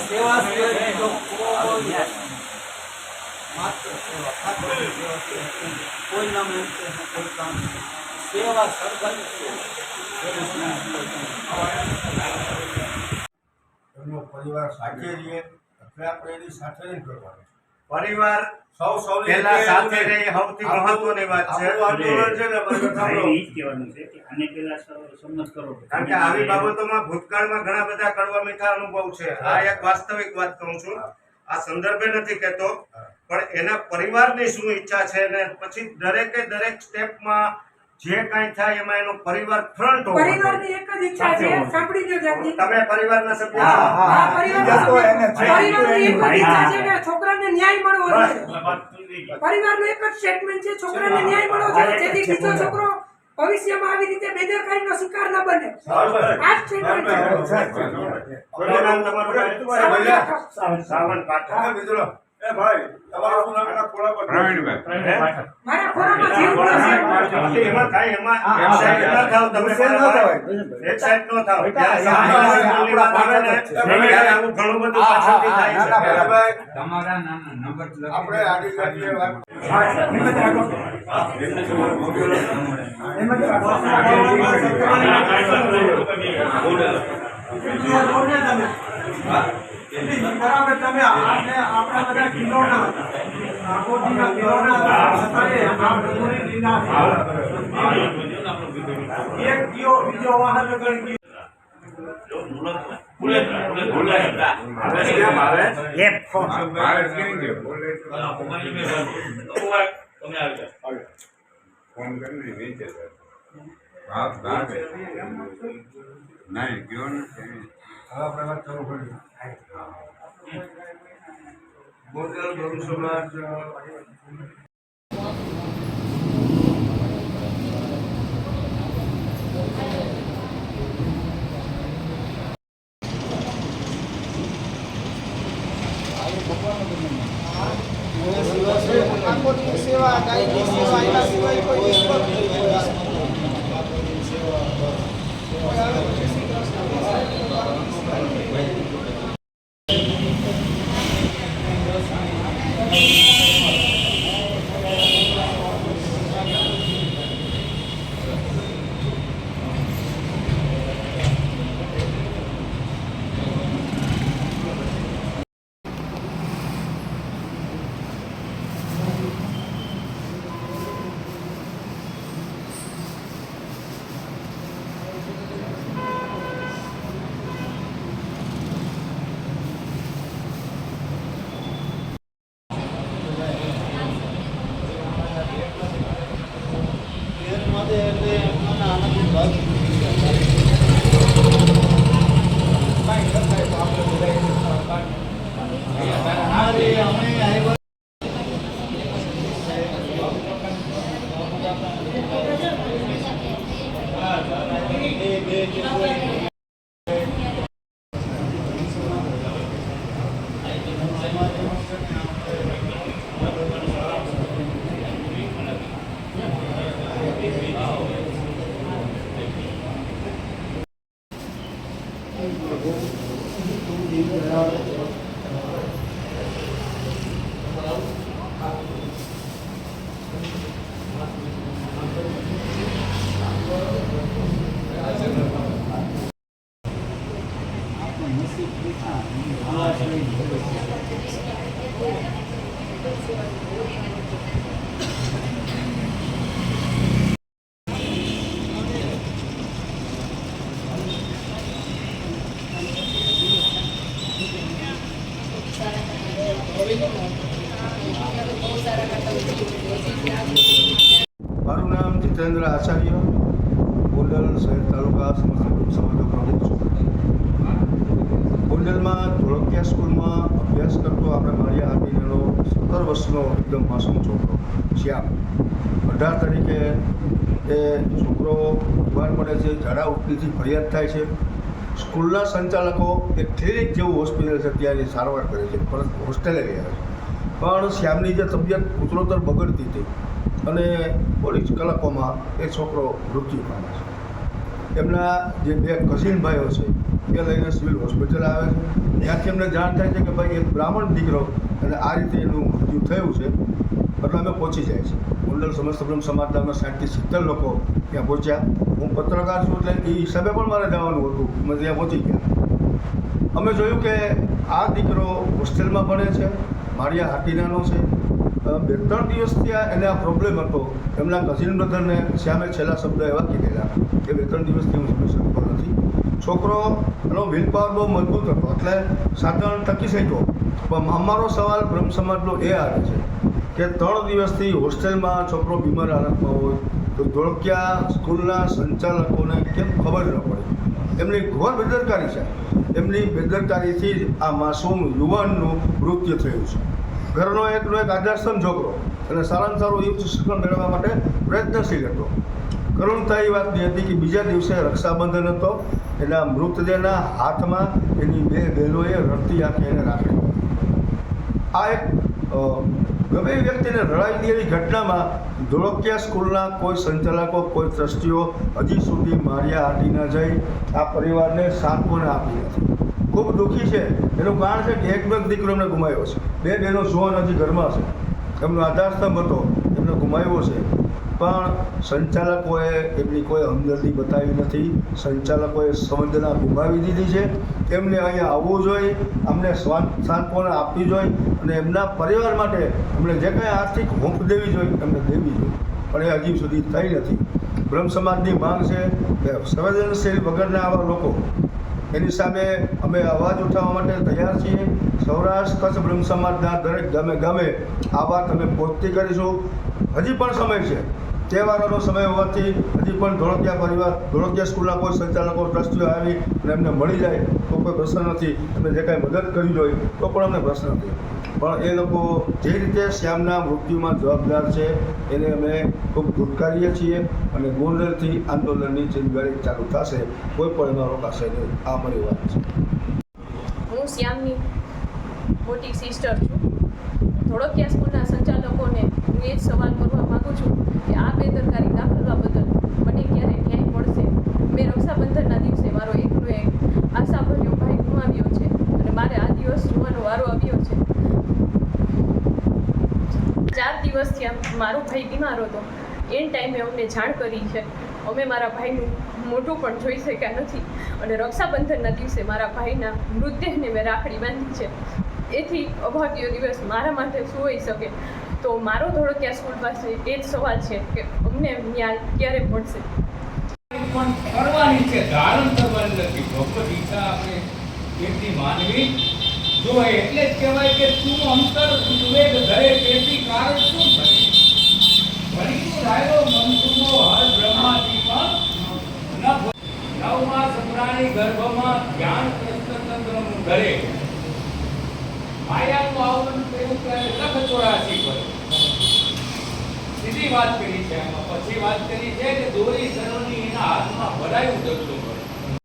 સેવા સિવાય માત્ર કોઈ નામ કોઈ કામ સેવા એનું પરિવાર સાથે રહીએ એટલે આપણે એની સાથે નહીં કરવાનું. પરિવાર સૌ સૌ પહેલા સાથે રહી સૌથી મહત્વની વાત છે. આંદોલન છે ને બધું સાંભળો. એ જ કહેવાનું છે કે આને પહેલા સંમત કરો કારણ કે આવી બાબતોમાં ભૂતકાળમાં ઘણા બધા કડવા મીઠા અનુભવ છે. આ એક વાસ્તવિક વાત કહું છું. આ સંદર્ભે નથી કહેતો પણ એના પરિવારની શું ઈચ્છા છે ને પછી દરેકે દરેક સ્ટેપમાં જે કાંઈ થાય એમાં એનો પરિવાર ફ્રન્ટ હોવો પરિવારની એક જ ઈચ્છા છે સાંભળી જો જાતિ તમે પરિવારના સભ્ય છો? હા, હા. પરિવારના એને પરિવારની એક જ ઈચ્છા છે કે ન્યાય મળવો જોઈએ. પરિવારનું એક જ સ્ટેટમેન્ટ છે છોકરાને ન્યાય મળવો જોઈએ. જેથી બીજો છોકરો ભવિષ્યમાં આવી રીતે બેદરકારીનો શિકાર ન બને. આ સ્ટેટમેન્ટ છે? સાવન પાઠક. સાવન પાઠક. મિત્રો. એ ભાઈ તમારું નામ? એના ખોળા પર મારા પડે છે એમાં. ન થાવ તમે ન. ન થાવ. આવે આપણા ઘણું બધું પાછળથી થાય ના, ના, છે. ભાઈ, તમારા નંબર આપણે આડી જાતીય બરાબર તમે આપણે આપણા બધા કિલોના આખોટીના કિલોના અત્યારે આ ડુંગળી લીલા છે. એક બીજો વાહન ગણ નહીં ગયો નથી. હવે આપણે વાત ચાલુ કરીએ ગોંડલ ગરુ સમાજ આચાર્ય, ગોંડલ શહેર તાલુકા સમસ્ત સમાજનો પ્રમુખ છું. ગોંડલમાં ધોળકિયા સ્કૂલમાં અભ્યાસ કરતો આપણે માળિયા આર્મીનો સત્તર વર્ષનો એકદમ માસૂમ છોકરો, શ્યામ. અઢાર તારીખે એ છોકરો બીમાર પડે છે, ઝાડા ઉલટીથી ફરિયાદ થાય છે. સ્કૂલના સંચાલકો એક ક્લિનિક જેવું હોસ્પિટલ છે ત્યાં એની સારવાર કરે છે, પરત હોસ્ટેલે ગયા છે. પણ શ્યામની જે તબિયત ઉત્તરોત્તર બગડતી હતી અને થોડીક જ કલાકોમાં એ છોકરો મૃત્યુ પામે છે. એમના જે બે કઝિન ભાઈઓ છે, એ લઈને સિવિલ હોસ્પિટલ આવે છે. ત્યાંથી એમને જાણ થાય છે કે ભાઈ એક બ્રાહ્મણ દીકરો અને આ રીતે એનું મૃત્યુ થયું છે. એટલે અમે પહોંચી જાય છે. કુંડલ સમસ્ત બ્રહ્મ સમાજના સાઠથી સિત્તેર લોકો ત્યાં પહોંચ્યા. હું પત્રકાર છું એટલે એ હિસાબે પણ મારે જવાનું હતું. અમે ત્યાં પહોંચી ગયા. અમે જોયું કે આ દીકરો હોસ્ટેલમાં ભણે છે મારિયા હાટીનાનો છે. બે, ત્રણ દિવસથી આ એને આ પ્રોબ્લેમ હતો. એમના કઝિન બ્રધરને શ્યામે છેલ્લા શબ્દ એવા કીધેલા કે બે, ત્રણ દિવસથી હું સમજી શકતો નથી. છોકરો એનો વિલ પાવર બહુ મજબૂત હતો, એટલે સાધારણ ટકી શક્યો. પણ અમારો સવાલ બ્રહ્મ સમાજનો એ આવે છે કે ત્રણ દિવસથી હોસ્ટેલમાં છોકરો બીમાર હાલતમાં હોય, તો ધોળકિયા સ્કૂલના સંચાલકોને કેમ ખબર ન પડે? એમની ઘોર બેદરકારી છે. એમની બેદરકારીથી જ આ માસૂમ યુવાનનું મૃત્યુ થયું છે. ઘરનો એકનો એક આદર્શમ છોકરો અને સારામાં સારું ઉચ્ચ શિક્ષણ મેળવવા માટે પ્રયત્નશીલ હતો. કરુણતા એ વાતની હતી કે બીજા દિવસે રક્ષાબંધન હતો આ મૃતદેહના હાથમાં એની બે બહેનોએ રડતી આંખે એને રાખી આ એક ગમે વ્યક્તિને રડાવી દે એવી ઘટનામાં ધોળકિયા સ્કૂલના કોઈ સંચાલકો, કોઈ ટ્રસ્ટીઓ હજી સુધી માર્યા હાટી ન જઈ, આ પરિવારને સાંત્વના આપી નથી. ખૂબ દુઃખી છે. એનું કારણ છે કે એક બે દીકરો એમને ગુમાવ્યો છે. બે બહેનો જુવાન હજી ઘરમાં છે. એમનો આધારસ્તંભ હતો. એમને ગુમાવ્યો છે. પણ સંચાલકોએ એમની કોઈ હમદર્દી બતાવી નથી. સંચાલકોએ સંવેદના ગુમાવી દીધી છે. એમને અહીંયા આવવું જોઈએ. અમને સાંત્વના આપવી જોઈએ. અને એમના પરિવાર માટે એમણે જે કાંઈ આર્થિક હૂંફ દેવી જોઈએ, એમને દેવી જોઈએ. પણ એ હજી સુધી થઈ નથી. બ્રહ્મ સમાજની માંગ છે કે સંવેદનશીલ વગરના આવા લોકો એની સામે અમે અવાજ ઉઠાવવા માટે તૈયાર છીએ. સૌરાષ્ટ્ર કચ્છ બ્રહ્મ સમાજના દરેક ગામે ગામે આ વાત અમે પહોંચતી કરીશું. હજી પણ સમય છે. તહેવારોનો સમય હોવાથી હજી પણ ધોળકિયા પરિવાર, ધોળકિયા સ્કૂલના કોઈ સંચાલકો, ટ્રસ્ટીઓ આવી અને એમને મળી જાય તો કોઈ પ્રશ્ન નથી. એમને જે કાંઈ મદદ કરવી જોઈએ તો પણ અમને પ્રશ્ન નથી. પણ એ લોકો જે રીતે શ્યામના મૃત્યુમાં જવાબદાર છે, એને અમે ખૂબ ધૂટકારીએ છીએ અને ગોંડલથી આંદોલનની ચિંગારી ચાલુ થશે. કોઈ પણ એમાં રોકાશે નહીં. આ મારી વાત છે. હું શ્યામની મોટી સિસ્ટર છું. ધોળકિયા સ્કૂલના સંચાલકોને હું એ જ સવાલ કરવા માગું છું કે આ બેદરકારી દાખલવા બદલ મને ક્યારે ન્યાય મળશે? મેં રક્ષાબંધનના દિવસે મારો એકનો એક આશાભર્યો ભાઈ ગુમાવ્યો છે અને મારે આ દિવસ જોવાનો વારો આવ્યો છે. ચાર દિવસથી ત્યાં મારો ભાઈ બીમાર હતો. એન ટાઈમે અમને જાણ કરી છે. અમે મારા ભાઈનું મોઢું પણ જોઈ શક્યા નથી અને રક્ષાબંધનના દિવસે મારા ભાઈના મૃતદેહને મેં રાખડી બાંધી છે. એથી અભાગ્ય દિવસ મારા માટે શું હોઈ શકે. તો મારો ધોળકિયા સ્કૂલ પાસે એ જ સવાલ છે કે અમને ન્યાય ક્યારે મળશે? પણ કરવાની છે ધારણ કરવાની નથી. ભગવદ ગીતા આપણે કેટલી માનવી. જો એટલે જ કહેવાય કે તું અંતર વિવેક ધરે તેથી કારણ શું થશે? વળીનું રાયો મનસુમો હર બ્રહ્માદિમાં નવમાં સપરાની ગર્ભમાં ધ્યાન કૃષ્ણચંદ્રનું ધરે. માયાનું આવન તેવું ત્યારે લખ ચોરાશી પર સીધી વાત કરી છે. એમાં પછી વાત કરી છે કે દોરી સરોની એના હાથમાં ભરાયું જતું